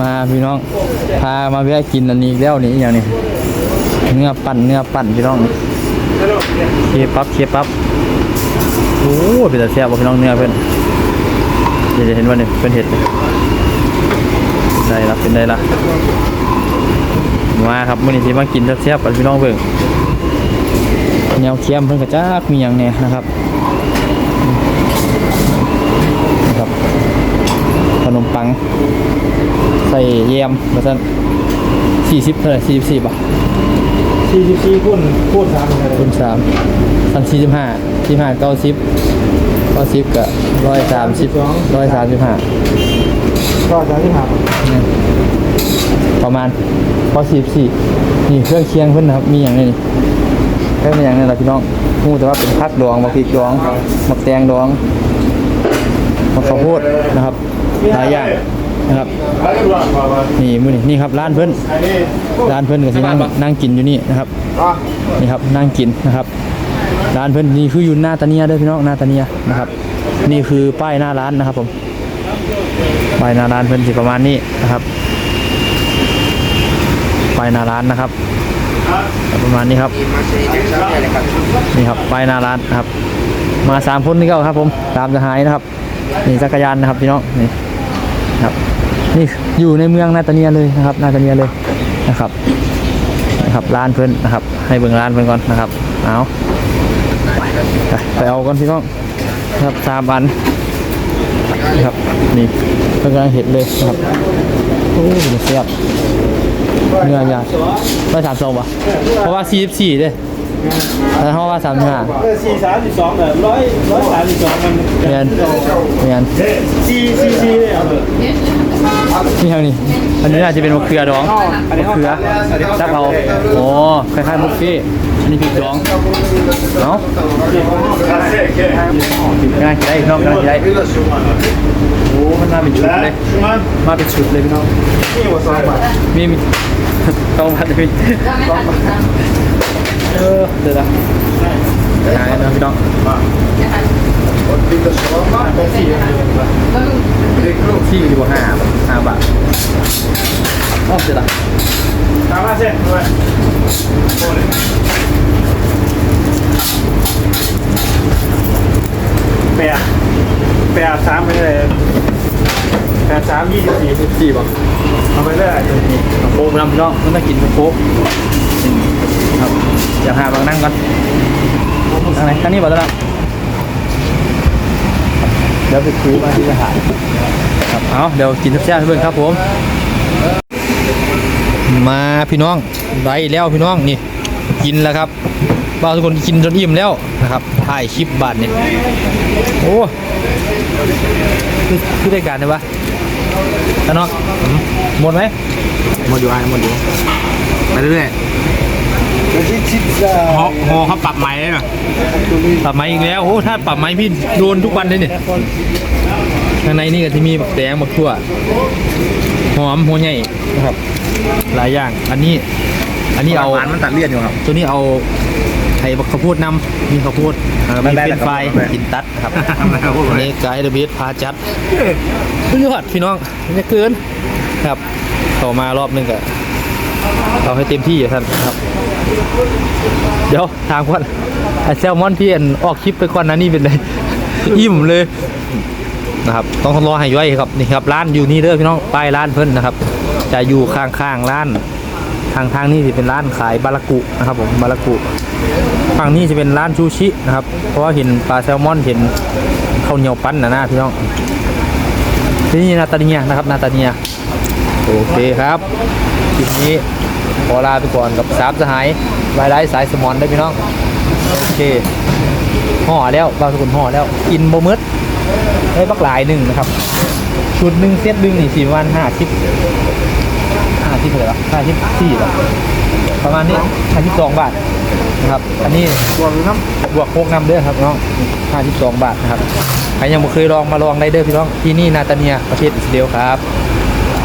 มาพี่น้อง พามาแวะกินอันนี้อีกแล้วนี่อย่างนี้เนื้อปั่นเนื้อปั่นพี่น้องเคปั๊บเคปั๊บโอ้เป็นแต่แซ่บบ่พี่น้องเนื้อเพิ่อนเดี๋ยวจะเห็นว่าเนี่ยเป็นเห็ดได้ละเป็นได้ละมาครับมื้อนี้สิมากินแซ่บๆกันพี่น้องเบิ่งแนวเคียมเพิ่นก็จักมีหยังแหน่นะครับนะครับ ขนมปัง ใส่แยมมาสั่นสี่สิบเท่าไหร่สี่สิบสี่บาทสี่สิบสี่คูณคูณสามเลยคูณสามสามสี่สิบห้าสี่ห้าเก้าสิบเก้าสิบกับร้อยสามสิบร้อยสามสิบห้าก็จะที่หาประมาณพอสี่สี่นี่เครื่องเคียงเพิ่นนะครับ มีอย่างนี้นี่เครื่องมีอย่างนี้แหละพี่น้องพูดแต่ว่าเป็นผักดองมะพริกดองมะแตงดองมะข้าวโพดนะครับหลายอย่าง นะครับนี่มือนี่นี่ครับร้านเพิ่นอันร้านเพิ่นก็สินั่งนั่งกินอยู่นี่นะครับนี่ครับนั่งกินนะครับ ร้านเพิ่นนี่คืออยู่หน้าตาเนียเด้อพี่น้องหน้าตาเนียนะครับ นี่คือป้ายหน้าร้านนะครับผมป้ายหน้าร้านเพิ่นสิประมาณนี้นะครับป้ายหน้าร้านนะครับประมาณนี้ครับ นี่ครับป้ายหน้าร้านนะครับ มาสามคนนี่ก็ครับผมตามจะหายนะครับนี่จักรยานนะครับพี่น้องนี่ครับ นี่อยู่ในเมืองนาตาเนียเลยนะครับนาตาเนียเลยนะครับนะครับร้านเพิ่นนะครับ ให้เบิ่งร้านเพิ่นก่อนนะครับเอาไปไปเอาก่อนพี่น้องนะครับสามอันนะครับนี่เพิ่นกำลังเห็ดเลยนะครับโอ้เสียบเนื้อยางร้อยสามสองป่ะเพราะว่าสี่สิบสี่เด้ แต่เขาว่าสามห้าเออสี่สามสิบสองเนี่ยร้อยร้อยสามสิบสองมันเรียนเรียนสี่สี่สี่เลยเอาเลยนี่ทางนี้อันนี้น่าจะเป็นมะเขือดองมะเขือจักเอาโอ้คล้ายๆบุฟเฟ่ต์อันนี้พริกดองเนาะกำลังจะได้พี่น้องกำลังจะได้โอ้มันมาเป็นชุดเลยมาเป็นชุดเลยพี่น้องนี่หัวซองบาทมีมีต้องพัดเลย เออเดี๋ยวนะหายนะพี่น้องที่อยู่ห้าห้าบาทอ๋อเดี๋ยวนะตามมาเส้นด้วยแปดแปดสามไปเลยแปดสามยี่สิบสี่สิบสี่บาทเอาไปเลยโค้กน้ำพี่น้องต้องมากินโค้กครับ อยากหาบางนั่งก่อนทางไหนทางนี้บ่ตวละเดี๋ยวไปคุยมาที่สถาครับเอาเดี๋ยวกินทับแซ่บให้เบิ่งครับผม มาพี่น้องได้แล้วพี่น้องนี่กินแล้วครับบ่าทุกคนกินจนอิ่มแล้วนะครับถ่ายคลิปบาทนี่โอ้คือคือได้การเลยวะท่านน้องหมดไหมหมดอยู่ไอ้หมดอยู่ไปเรื่อย ชิดจะๆฮอฮอเขาปรับใหม่เลยนะปรับไม้อีกแล้วโอ้ถ้าปรับไม้พี่โดนทุกวันเลยเนี่ยข้างในนี่ก็จะมีบักแตงบักทั่วหอมหัวใหญ่นะครับ หลายอย่าง อันนี้ อันนี้เอาหวานมันตัดเลี่ยนอยู่ครับ ตัวนี้เอาไข่บักข้าวโพดนำมีข้าวโพดอ่ามีได้เป็นแล้วครับไฟได้กินตัดครับแล้วครับอันนี้ไกด์เดอะบีทพาจัดสุดยอดพี่น้องนี่เกินครับต่อมารอบหนึงก็ เอาให้เต็มที่อ่ท่านครับ เดี๋ยวถามก่อนไอแซลมอนที่อันออกคลิปไปก่อนนะนี่เป็นไงอิ่มเลยนะครับ ต้องรอให้ย่อยครับนี่ครับร้านอยู่นี่เด้อพี่น้องป้ายร้านเพิ่นนะครับ จะอยู่ข้างๆร้าน ทางทางนี้จะเป็นร้านขายบารากุนะครับผมบารากุฝั่งนี้จะเป็นร้านชูชินะครับ เพราะว่าเห็นปลาแซลมอนเห็นข้าวเหนียวปั้นนะนะพี่น้องที่นี่นาตาเนียนะครับนาตาเนีย โอเคครับคลิปนี้ขอลาไปก่อนกับสามสหายไวไลท์สายสมอนได้พี่น้อง โอเคห่อแล้วบางสกุลห่อแล้วกินโบมืดได้บักหลายหนึ่งนะครับ ชุดหนึ่งเซตหนึ่งนี่สี่วันห้าสิบห้าสิบเลยหรอห้าสิบสี่หรอประมาณนี้ห้าสิบสองบาทนะครับ อันนี้บวกน้ำบวกโคกน้ำเด้อครับน้องห้าสิบสองบาทนะครับใครยังไม่เคยลองมาลองได้เด้อพี่น้องที่นี่นาตาเนียประเทศอิสราเอลครับ